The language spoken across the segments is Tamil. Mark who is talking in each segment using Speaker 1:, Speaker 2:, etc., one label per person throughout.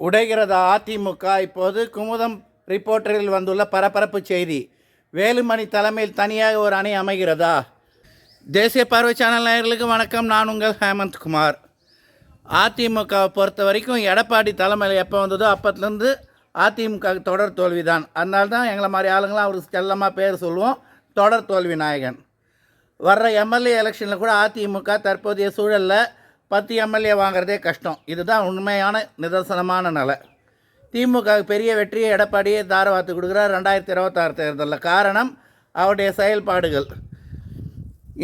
Speaker 1: உடைகிறதா அதிமுக? இப்போது குமுதம் ரிப்போர்ட்டரில் வந்துள்ள பரபரப்பு செய்தி. வேலுமணி தலைமையில் தனியாக ஒரு அணி அமைகிறதா? தேசிய பார்வை சேனல் நேயர்களுக்கு வணக்கம். நான் உங்கள் ஹேமந்த் குமார். அதிமுகவை பொறுத்த வரைக்கும் எடப்பாடி தலைமையில் எப்போ வந்ததோ அப்போத்துலேருந்து அதிமுக தொடர் தோல்வி தான் அதனால தான் எங்களை மாதிரி ஆளுங்களாம் அவருக்கு செல்லமாக பேர் சொல்லுவோம். தொடர் தோல்வி நாயகன் வர்ற எம்எல்ஏ எலெக்ஷனில் கூட அதிமுக தற்போதைய சூழலில் பத்து எம்எல்ஏ வாங்குறதே கஷ்டம். இதுதான் உண்மையான நிதர்சனமான நிலை. திமுக பெரிய வெற்றியை எடப்பாடியே தாரவாத்து கொடுக்குறார் ரெண்டாயிரத்தி இருபத்தாறு தேர்தலில். காரணம் அவருடைய செயல்பாடுகள்.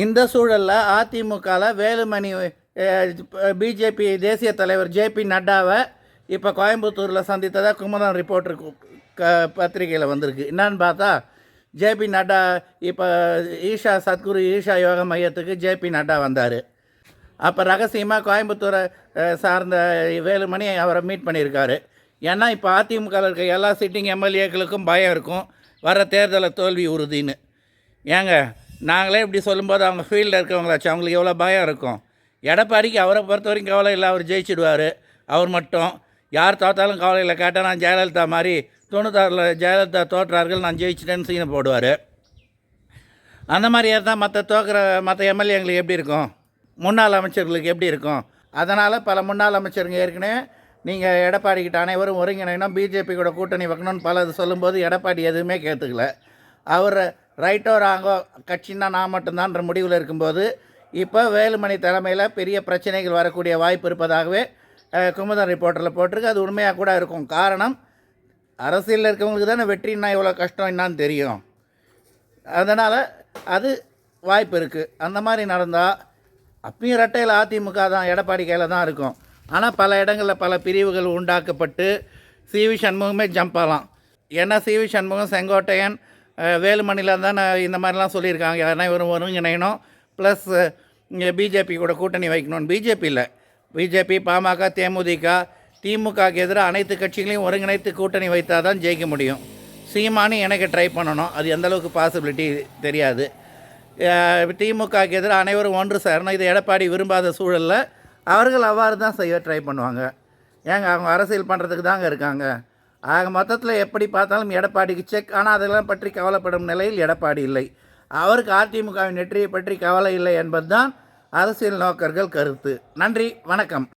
Speaker 1: இந்த சூழலில் அதிமுகவில் வேலுமணி பிஜேபி தேசிய தலைவர் ஜேபி நட்டாவை இப்போ கோயம்புத்தூரில் சந்தித்ததாக குமரன் ரிப்போர்ட்டர் க பத்திரிகையில் வந்திருக்கு. என்னன்னு பார்த்தா ஜேபி நட்டா இப்போ ஈஷா சத்குரு ஈஷா யோகா மையத்துக்கு ஜேபி நட்டா வந்தார். அப்போ ரகசியமாக கோயம்புத்தூரை சார்ந்த வேலுமணி அவரை மீட் பண்ணியிருக்காரு. ஏன்னா இப்போ அதிமுகவில் இருக்க எல்லா சிட்டிங் எம்எல்ஏக்களுக்கும் பயம் இருக்கும். வர தேர்தலில் தோல்வி உறுதின்னு. ஏங்க நாங்களே இப்படி சொல்லும்போது அவங்க ஃபீல்டில் இருக்கவங்களாச்சு அவங்களுக்கு எவ்வளோ பயம் இருக்கும். எடப்பாடிக்கு அவரை பொறுத்த வரைக்கும் கவலை இல்லை அவர் ஜெயிச்சிடுவார். அவர் மட்டும். யார் தோத்தாலும் கவலை இல்லை. கேட்டால் நான் ஜெயலலிதா மாதிரி தொண்ணூத்தாறில் ஜெயலலிதா தோற்றார்கள் நான் ஜெயிச்சிட்டேன்னு சீனை போடுவார். அந்த மாதிரியே தான் மற்ற தோக்கிற மற்ற எம்எல்ஏங்களுக்கு எப்படி இருக்கும்? முன்னாள் அமைச்சர்களுக்கு எப்படி இருக்கும்? அதனால் பல முன்னாள் அமைச்சருங்க ஏற்கனவே நீங்கள் எடப்பாடிக்கிட்ட அனைவரும் ஒருங்கிணைனா பிஜேபி கூட கூட்டணி வைக்கணும்னு பலது சொல்லும்போது எடப்பாடி எதுவுமே கேட்டுக்கல. அவர் ரைட்டோ ராங்கோ கட்சின்னா நான் மட்டும்தான்ற முடிவில் இருக்கும்போது இப்போ வேலுமணி தலைமையில் பெரிய பிரச்சனைகள் வரக்கூடிய வாய்ப்பு இருப்பதாகவே குமுதன் ரிப்போர்ட்டரில் போட்டிருக்கு. அது உண்மையாக கூட இருக்கும். காரணம் அரசியலில் இருக்கவங்களுக்கு தானே வெற்றின்னா எவ்வளோ கஷ்டம் என்னான்னு தெரியும். அதனால் அது வாய்ப்பு இருக்குது அந்த மாதிரி நடந்தால் அப்பயும் ரெட்டையில் அதிமுக தான் எடப்பாடி கையில் தான் இருக்கும். ஆனால் பல இடங்களில் பல பிரிவுகள் உண்டாக்கப்பட்டு சிவி சண்முகமே ஜம்ப் ஆகலாம். ஏன்னா சிவி சண்முகம் செங்கோட்டையன் வேலுமணியில் தான் இந்த மாதிரிலாம் சொல்லியிருக்காங்க. அனைவரும் ஒருங்கிணையணும் ப்ளஸ் பிஜேபி கூட கூட்டணி வைக்கணும்னு பிஜேபி இல்லை. பிஜேபி பாமக தேமுதிக திமுகக்கு எதிராக அனைத்து கட்சிகளையும் ஒருங்கிணைத்து கூட்டணி வைத்தால் தான் ஜெயிக்க முடியும். சீமானி எனக்கு ட்ரை பண்ணணும். அது எந்த அளவுக்கு பாசிபிலிட்டி தெரியாது. திமுகவுக்கு எதிராக அனைவரும் ஒன்று சேரணும். இது எடப்பாடி விரும்பாத சூழலில் அவர்கள் அவ்வாறு தான் செய்ய ட்ரை பண்ணுவாங்க. ஏங்க அவங்க அரசியல் பண்ணுறதுக்கு தாங்க இருக்காங்க. ஆக மொத்தத்தில் எப்படி பார்த்தாலும் எடப்பாடிக்கு செக் ஆனால் அதெல்லாம் பற்றி கவலைப்படும் நிலையில் எடப்பாடி இல்லை. அவருக்கு அதிமுகவின் வெற்றியை பற்றி கவலை இல்லை என்பதுதான் அரசியல் நோக்கர்கள் கருத்து. நன்றி வணக்கம்.